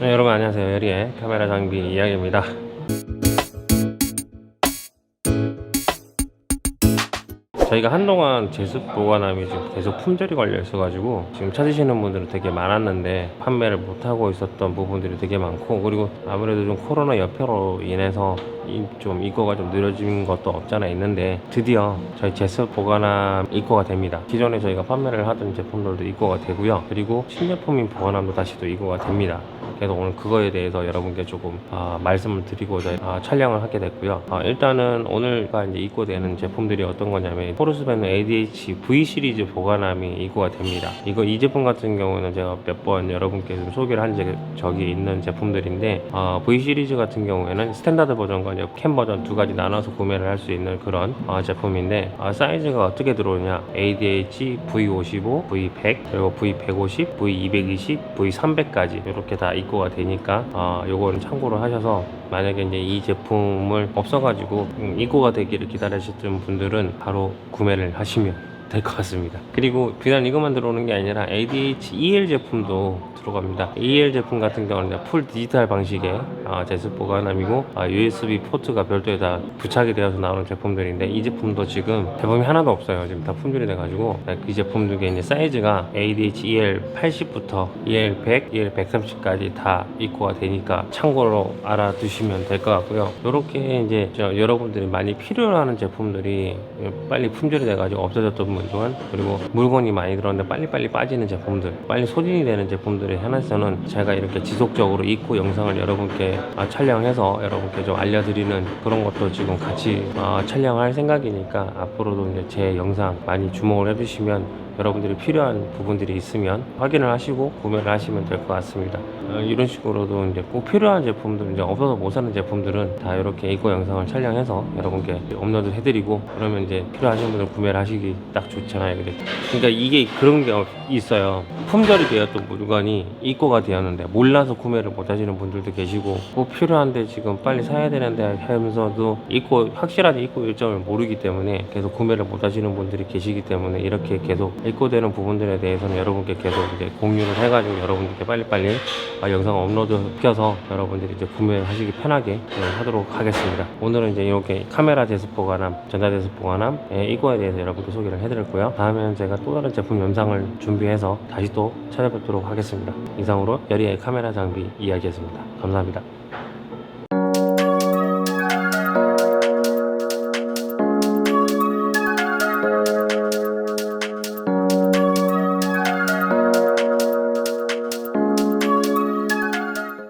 네, 여러분 안녕하세요. 여리의 카메라 장비 이야기입니다. 저희가 한동안 제습 보관함이 지금 계속 품절이 걸려 있어가지고 지금 찾으시는 분들은 되게 많았는데 판매를 못 하고 있었던 부분들이 되게 많고 그리고 아무래도 좀 코로나 여파로 인해서 이- 좀 입고가 좀 느려진 것도 없잖아 있는데 드디어 저희 제습 보관함 입고가 됩니다. 기존에 저희가 판매를 하던 제품들도 입고가 되고요. 그리고 신제품인 보관함도 다시 또 입고가 됩니다. 그래서 오늘 그거에 대해서 여러분께 조금 아, 말씀을 드리고자 아, 촬영을 하게 됐고요. 아, 일단은 오늘가 이제 입고되는 제품들이 어떤 거냐면 포르스밴드 ADH V 시리즈 보관함이 입고가 됩니다. 이거 이 제품 같은 경우는 제가 몇 번 여러분께 좀 소개를 한 적- 적이 있는 제품들인데 아, V 시리즈 같은 경우에는 스탠다드 버전과 이제 캠 버전 두 가지 나눠서 구매를 할 수 있는 그런 아, 제품인데 아, 사이즈가 어떻게 들어오냐 ADH V55, V100 그리고 V150, V220, V300까지 이렇게 다 입고가 되니까 아, 요거는 참고를 하셔서 만약에 이제 이 제품을 없어가지고 음, 입고가 되기를 기다리셨던 분들은 바로 구매를 하시면 될 것 같습니다. 그리고 비단 이것만 들어오는 게 아니라 ADH EL 제품도 들어갑니다. EL 제품 같은 경우는 풀 디지털 방식의 아, 제습 보관함이고 아, USB 포트가 별도에 다 부착이 되어서 나오는 제품들인데 이 제품도 지금 제품이 하나도 없어요. 지금 다 품절이 돼가지고 네, 그 제품 중에 이제 사이즈가 ADH EL 80부터 EL 100, EL 130까지 다 입고가 되니까 참고로 알아두시면 될 것 같고요. 이렇게 이제 저 여러분들이 많이 필요로 하는 제품들이 빨리 품절이 돼가지고 없어졌던 분들 그리고 물건이 많이 들어왔는데 빨리빨리 빠지는 제품들 빨리 소진이 되는 제품들에 한해서는 제가 이렇게 지속적으로 입고 영상을 여러분께 아, 촬영해서 여러분께 좀 알려드리는 그런 것도 지금 같이 아, 촬영할 생각이니까 앞으로도 이제 제 영상 많이 주목을 해주시면 여러분들이 필요한 부분들이 있으면 확인을 하시고 구매를 하시면 될 것 같습니다. 어, 이런 식으로도 이제 꼭 필요한 제품들, 이제 없어서 못 사는 제품들은 다 이렇게 입고 영상을 촬영해서 여러분께 업로드 해드리고 그러면 이제 필요하신 분들 구매를 하시기 딱 좋잖아요. 그러니까 이게 그런 게 없- 있어요. 품절이 되었던 물건이 입고가 되었는데 몰라서 구매를 못 하시는 분들도 계시고 꼭 필요한데 지금 빨리 사야 되는데 하면서도 입고 확실하게 입고 일정을 모르기 때문에 계속 구매를 못 하시는 분들이 계시기 때문에 이렇게 계속 입고되는 부분들에 대해서는 여러분께 계속 이제 공유를 해가지고 여러분들께 빨리빨리 아, 영상 업로드 시켜서 여러분들이 이제 구매하시기 편하게 네, 하도록 하겠습니다. 오늘은 이제 이렇게 카메라 제습 보관함, 전자 제습 보관함 예, 이거에 대해서 여러분께 소개를 해드렸고요. 다음에는 제가 또 다른 제품 영상을 준비해서 다시 또 찾아뵙도록 하겠습니다. 이상으로 여리의 카메라 장비 이야기였습니다. 감사합니다.